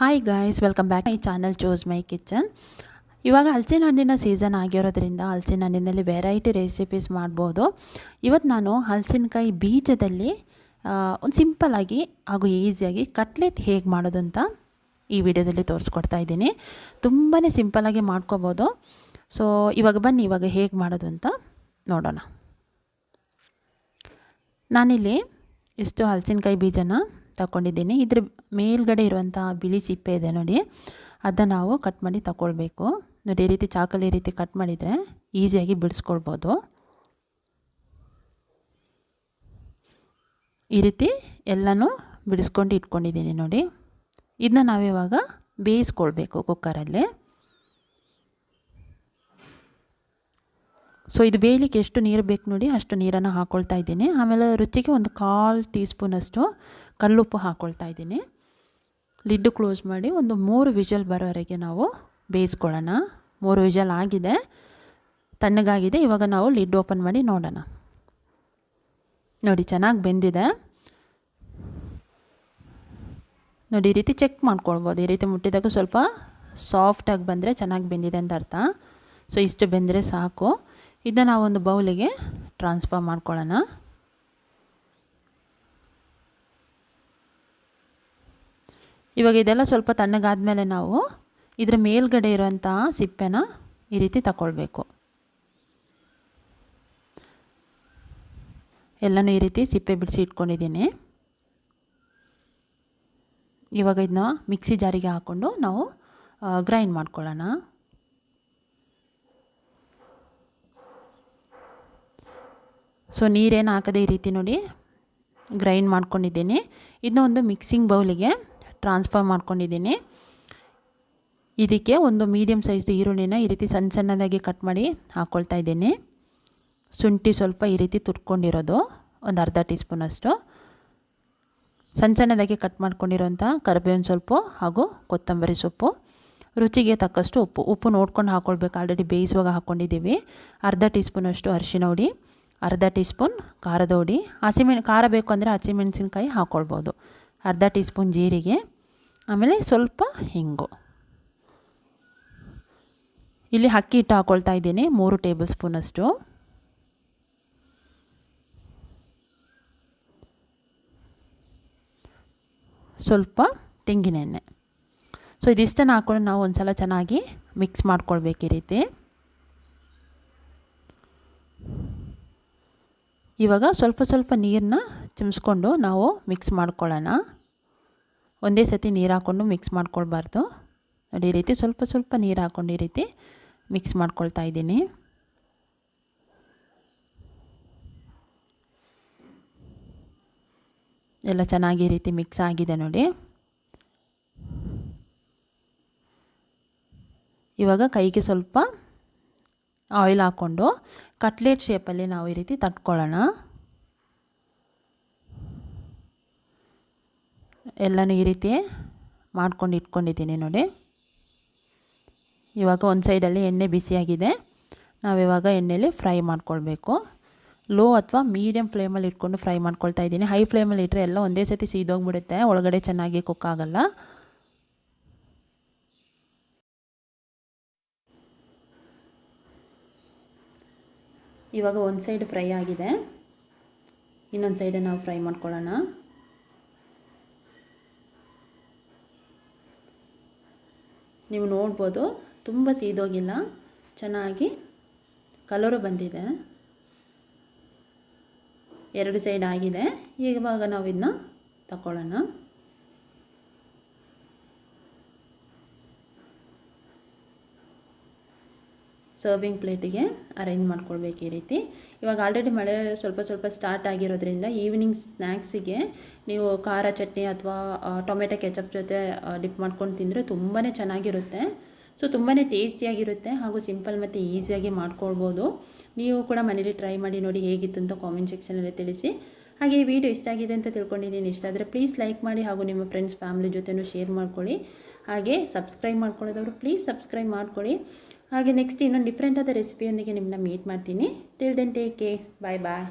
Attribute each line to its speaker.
Speaker 1: Hi guys welcome back ಈ channel choose my kitchen ಇವಾಗ ಹಲಸಿನ ಹಣ್ಣಿನ ಸೀಸನ್ ಆಗಿರೋದ್ರಿಂದ ಹಲಸಿನ ಹಣ್ಣಿನಲ್ಲಿ ವೆರೈಟಿ ರೆಸಿಪೀಸ್ ಮಾಡ್ಬೋದು. ಇವತ್ತು ನಾನು ಹಲಸಿನಕಾಯಿ ಬೀಜದಲ್ಲಿ ಒಂದು ಸಿಂಪಲ್ಲಾಗಿ ಹಾಗೂ ಈಸಿಯಾಗಿ ಕಟ್ಲೆಟ್ ಹೇಗೆ ಮಾಡೋದು ಅಂತ ಈ ವಿಡಿಯೋದಲ್ಲಿ ತೋರಿಸ್ಕೊಡ್ತಾ ಇದ್ದೀನಿ. ತುಂಬಾ ಸಿಂಪಲ್ಲಾಗಿ ಮಾಡ್ಕೋಬೋದು. ಸೊ ಇವಾಗ ಬನ್ನಿ, ಇವಾಗ ಹೇಗೆ ಮಾಡೋದು ಅಂತ ನೋಡೋಣ. ನಾನಿಲ್ಲಿ ಇಷ್ಟು ಹಲಸಿನಕಾಯಿ ಬೀಜನ ತಗೊಂಡಿದ್ದೀನಿ. ಇದ್ರ ಮೇಲ್ಗಡೆ ಇರುವಂಥ ಬಿಳಿ ಸಿಪ್ಪೆ ಇದೆ ನೋಡಿ. ಅದನ್ನು ನಾವು ಕಟ್ ಮಾಡಿ ತಗೊಳ್ಬೇಕು. ನೋಡಿ, ಈ ರೀತಿ ಚಾಕಲ್ಲಿ ಈ ರೀತಿ ಕಟ್ ಮಾಡಿದರೆ ಈಸಿಯಾಗಿ ಬಿಡಿಸ್ಕೊಳ್ಬೋದು. ಈ ರೀತಿ ಎಲ್ಲನೂ ಬಿಡಿಸ್ಕೊಂಡು ಇಟ್ಕೊಂಡಿದ್ದೀನಿ ನೋಡಿ. ಇದನ್ನ ನಾವಿವಾಗ ಬೇಯಿಸ್ಕೊಳ್ಬೇಕು ಕುಕ್ಕರಲ್ಲಿ. ಸೊ ಇದು ಬೇಯಲಿಕ್ಕೆ ಎಷ್ಟು ನೀರು ಬೇಕು ನೋಡಿ, ಅಷ್ಟು ನೀರನ್ನು ಹಾಕ್ಕೊಳ್ತಾ ಇದ್ದೀನಿ. ಆಮೇಲೆ ರುಚಿಗೆ ಒಂದು ಕಾಲು ಟೀ ಸ್ಪೂನಷ್ಟು ಕಲ್ಲುಪ್ಪು ಹಾಕ್ಕೊಳ್ತಾ ಇದ್ದೀನಿ. ಲಿಡ್ಡು ಕ್ಲೋಸ್ ಮಾಡಿ ಒಂದು ಮೂರು ವಿಜಲ್ ಬರೋವರೆಗೆ ನಾವು ಬೇಯಿಸ್ಕೊಳ್ಳೋಣ. ಮೂರು ವಿಜಲ್ ಆಗಿದೆ. ತಣ್ಣಗಾಗಿದೆ. ಇವಾಗ ನಾವು ಲಿಡ್ ಓಪನ್ ಮಾಡಿ ನೋಡೋಣ. ನೋಡಿ, ಚೆನ್ನಾಗಿ ಬೆಂದಿದೆ. ನೋಡಿ, ಈ ರೀತಿ ಚೆಕ್ ಮಾಡ್ಕೊಳ್ಬೋದು. ಈ ರೀತಿ ಮುಟ್ಟಿದಾಗ ಸ್ವಲ್ಪ ಸಾಫ್ಟಾಗಿ ಬಂದರೆ ಚೆನ್ನಾಗಿ ಬೆಂದಿದೆ ಅಂತ ಅರ್ಥ. ಸೊ, ಇಷ್ಟು ಬೆಂದರೆ ಸಾಕು. ಇದನ್ನು ನಾವು ಒಂದು ಬೌಲಿಗೆ ಟ್ರಾನ್ಸ್ಫರ್ ಮಾಡ್ಕೊಳ್ಳೋಣ. ಇವಾಗ ಇದೆಲ್ಲ ಸ್ವಲ್ಪ ತಣ್ಣಗಾದ್ಮೇಲೆ ನಾವು ಇದರ ಮೇಲ್ಗಡೆ ಇರುವಂಥ ಸಿಪ್ಪೆನ ಈ ರೀತಿ ತಗೊಳ್ಬೇಕು ಎಲ್ಲನೂ ಈ ರೀತಿ ಸಿಪ್ಪೆ ಬಿಡಿಸಿ ಇಟ್ಕೊಂಡಿದ್ದೀನಿ. ಇವಾಗ ಇದನ್ನ ಮಿಕ್ಸಿ ಜಾರಿಗೆ ಹಾಕ್ಕೊಂಡು ನಾವು ಗ್ರೈಂಡ್ ಮಾಡ್ಕೊಳ್ಳೋಣ. ಸೊ, ನೀರೇನು ಹಾಕದೆ ಈ ರೀತಿ ನೋಡಿ ಗ್ರೈಂಡ್ ಮಾಡ್ಕೊಂಡಿದ್ದೀನಿ. ಇದನ್ನ ಒಂದು ಮಿಕ್ಸಿಂಗ್ ಬೌಲಿಗೆ ಟ್ರಾನ್ಸ್ಫರ್ ಮಾಡ್ಕೊಂಡಿದ್ದೀನಿ. ಇದಕ್ಕೆ ಒಂದು ಮೀಡಿಯಮ್ ಸೈಜ್ದು ಈರುಳ್ಳಿನ ಈ ರೀತಿ ಸಣ್ಣ ಸಣ್ಣದಾಗಿ ಕಟ್ ಮಾಡಿ ಹಾಕ್ಕೊಳ್ತಾ ಇದ್ದೀನಿ. ಶುಂಠಿ ಸ್ವಲ್ಪ ಈ ರೀತಿ ತುರ್ಕೊಂಡಿರೋದು, ಒಂದು ಅರ್ಧ ಟೀ ಸ್ಪೂನಷ್ಟು ಸಣ್ಣ ಸಣ್ಣದಾಗಿ ಕಟ್ ಮಾಡ್ಕೊಂಡಿರೋಂಥ ಕರಿಬೇವಿನ ಸೊಪ್ಪು ಹಾಗೂ ಕೊತ್ತಂಬರಿ ಸೊಪ್ಪು. ರುಚಿಗೆ ತಕ್ಕಷ್ಟು ಉಪ್ಪು ಉಪ್ಪು ನೋಡ್ಕೊಂಡು ಹಾಕ್ಕೊಳ್ಬೇಕು ಆಲ್ರೆಡಿ ಬೇಯಿಸುವಾಗ ಹಾಕ್ಕೊಂಡಿದ್ದೀವಿ ಅರ್ಧ ಟೀ ಸ್ಪೂನಷ್ಟು ಅರಿಶಿನ ಹುಡಿ, ಅರ್ಧ ಟೀ ಸ್ಪೂನ್ ಖಾರದ ಹುಡಿ, ಹಸಿಮೆಣ್, ಖಾರ ಬೇಕು ಅಂದರೆ ಹಸಿಮೆಣಸಿನ್ಕಾಯಿ ಹಾಕ್ಕೊಳ್ಬೋದು ಅರ್ಧ ಟೀ ಸ್ಪೂನ್ ಜೀರಿಗೆ, ಆಮೇಲೆ ಸ್ವಲ್ಪ ಹಿಂಗು. ಇಲ್ಲಿ ಅಕ್ಕಿ ಹಿಟ್ಟು ಹಾಕ್ಕೊಳ್ತಾ ಇದ್ದೀನಿ, ಮೂರು ಟೇಬಲ್ ಸ್ಪೂನಷ್ಟು ಸ್ವಲ್ಪ ತೆಂಗಿನೆಣ್ಣೆ ಸೊ ಇದಿಷ್ಟನ್ನು ಹಾಕ್ಕೊಂಡು ನಾವು ಒಂದು ಸಲ ಚೆನ್ನಾಗಿ ಮಿಕ್ಸ್ ಮಾಡ್ಕೊಳ್ಬೇಕು ಈ ರೀತಿ. ಇವಾಗ ಸ್ವಲ್ಪ ಸ್ವಲ್ಪ ನೀರನ್ನ ಚಿಮ್ಸ್ಕೊಂಡು ನಾವು ಮಿಕ್ಸ್ ಮಾಡ್ಕೊಳ್ಳೋಣ. ಒಂದೇ ಸತಿ ನೀರು ಹಾಕ್ಕೊಂಡು ಮಿಕ್ಸ್ ಮಾಡ್ಕೊಳ್ಬಾರ್ದು. ನೋಡಿ, ಈ ರೀತಿ ಸ್ವಲ್ಪ ಸ್ವಲ್ಪ ನೀರು ಹಾಕ್ಕೊಂಡು ಈ ರೀತಿ ಮಿಕ್ಸ್ ಮಾಡ್ಕೊಳ್ತಾ ಇದ್ದೀನಿ. ಎಲ್ಲ ಚೆನ್ನಾಗಿ ಈ ರೀತಿ ಮಿಕ್ಸ್ ಆಗಿದೆ ನೋಡಿ. ಇವಾಗ ಕೈಗೆ ಸ್ವಲ್ಪ ಆಯಿಲ್ ಹಾಕ್ಕೊಂಡು ಕಟ್ಲೆಟ್ ಶೇಪಲ್ಲಿ ನಾವು ಈ ರೀತಿ ತಟ್ಕೊಳ್ಳೋಣ. ಎಲ್ಲನೂ ಈ ರೀತಿ ಮಾಡ್ಕೊಂಡು ಇಟ್ಕೊಂಡಿದ್ದೀನಿ ನೋಡಿ. ಇವಾಗ ಒಂದು ಸೈಡಲ್ಲಿ ಎಣ್ಣೆ ಬಿಸಿಯಾಗಿದೆ. ನಾವು ಇವಾಗ ಎಣ್ಣೆಯಲ್ಲಿ ಫ್ರೈ ಮಾಡ್ಕೊಳ್ಬೇಕು. ಲೋ ಅಥವಾ ಮೀಡಿಯಮ್ ಫ್ಲೇಮಲ್ಲಿ ಇಟ್ಕೊಂಡು ಫ್ರೈ ಮಾಡ್ಕೊಳ್ತಾ ಇದ್ದೀನಿ. ಹೈ ಫ್ಲೇಮಲ್ಲಿ ಇಟ್ಟರೆ ಎಲ್ಲ ಒಂದೇ ಸತಿ ಸೀದೋಗ್ಬಿಡುತ್ತೆ. ಒಳಗಡೆ ಚೆನ್ನಾಗಿ ಕುಕ್ ಆಗಲ್ಲ. ಇವಾಗ ಒಂದು ಸೈಡ್ ಫ್ರೈ ಆಗಿದೆ. ಇನ್ನೊಂದು ಸೈಡ್ ನಾವು ಫ್ರೈ ಮಾಡ್ಕೊಳ್ಳೋಣ. ನೀವು ನೋಡ್ಬೋದು, ತುಂಬ ಸೀದೋಗಿಲ್ಲ, ಚೆನ್ನಾಗಿ ಕಲರು ಬಂದಿದೆ. ಎರಡು ಸೈಡ್ ಆಗಿದೆ ಇವಾಗ ನಾವು ಇದನ್ನ ತಗೊಳ್ಳೋಣ ಸರ್ವಿಂಗ್ ಪ್ಲೇಟಿಗೆ ಅರೇಂಜ್ ಮಾಡ್ಕೊಳ್ಬೇಕು ಈ ರೀತಿ. ಇವಾಗ ಆಲ್ರೆಡಿ ಮಳೆ ಸ್ವಲ್ಪ ಸ್ವಲ್ಪ ಸ್ಟಾರ್ಟ್ ಆಗಿರೋದ್ರಿಂದ ಈವ್ನಿಂಗ್ ಸ್ನ್ಯಾಕ್ಸಿಗೆ ನೀವು ಖಾರ ಚಟ್ನಿ ಅಥವಾ ಟೊಮೆಟೊ ಕೆಚಪ್ ಜೊತೆ ಡಿಪ್ ಮಾಡ್ಕೊಂಡು ತಿಂದರೆ ತುಂಬಾ ಚೆನ್ನಾಗಿರುತ್ತೆ. ಸೊ ತುಂಬಾ ಟೇಸ್ಟಿಯಾಗಿರುತ್ತೆ ಹಾಗೂ ಸಿಂಪಲ್ ಮತ್ತು ಈಸಿಯಾಗಿ ಮಾಡ್ಕೊಳ್ಬೋದು. ನೀವು ಕೂಡ ಮನೇಲಿ ಟ್ರೈ ಮಾಡಿ ನೋಡಿ ಹೇಗಿತ್ತು ಅಂತ ಕಾಮೆಂಟ್ ಸೆಕ್ಷನಲ್ಲಿ ತಿಳಿಸಿ. ಹಾಗೆ ಈ ವಿಡಿಯೋ ಇಷ್ಟ ಆಗಿದೆ ಅಂತ ತಿಳ್ಕೊಂಡಿದ್ದೀನಿ ಇಷ್ಟ ಆದರೆ ಪ್ಲೀಸ್ ಲೈಕ್ ಮಾಡಿ ಹಾಗೂ ನಿಮ್ಮ ಫ್ರೆಂಡ್ಸ್ ಫ್ಯಾಮಿಲಿ ಜೊತೆನೂ ಶೇರ್ ಮಾಡ್ಕೊಳ್ಳಿ. ಹಾಗೆ ಸಬ್ಸ್ಕ್ರೈಬ್ ಮಾಡ್ಕೊಳ್ಳೋದವರು ಪ್ಲೀಸ್ ಸಬ್ಸ್ಕ್ರೈಬ್ ಮಾಡ್ಕೊಳ್ಳಿ. ಹಾಗೆ ನೆಕ್ಸ್ಟ್ ಇನ್ನೊಂದು ಡಿಫ್ರೆಂಟಾದ ರೆಸಿಪಿಯೊಂದಿಗೆ ನಿಮ್ಮನ್ನ ಮೀಟ್ ಮಾಡ್ತೀನಿ. ತಿಳಿದಂತೆ then take care bye bye